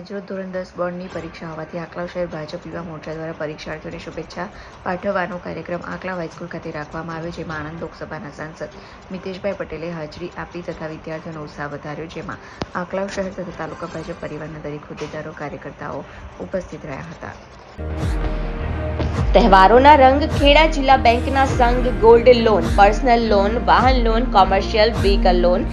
આજરોજ ધોરણ દસ બોર્ડની પરીક્ષા હોવાથી આકલાવ શહેર ભાજપ યુવા મોરચા દ્વારા પરીક્ષાર્થીઓને શુભેચ્છા પાઠવવાનો કાર્યક્રમ આંકલાવ હાઈસ્કૂલ ખાતે રાખવામાં આવ્યો, જેમાં આણંદ લોકસભાના સાંસદ મિતેશભાઈ પટેલે હાજરી આપી તથા વિદ્યાર્થીઓનો ઉત્સાહ વધાર્યો, જેમાં આકલાવ શહેર તથા તાલુકા ભાજપ પરિવારના દરેક હોદ્દેદારો, કાર્યકર્તાઓ ઉપસ્થિત રહ્યા હતા. તહેવારોના રંગ ખેડા જિલ્લા બેંકના સંઘ ગોલ્ડ લોન, પર્સનલ લોન, વાહન loan, commercial, vehicle loan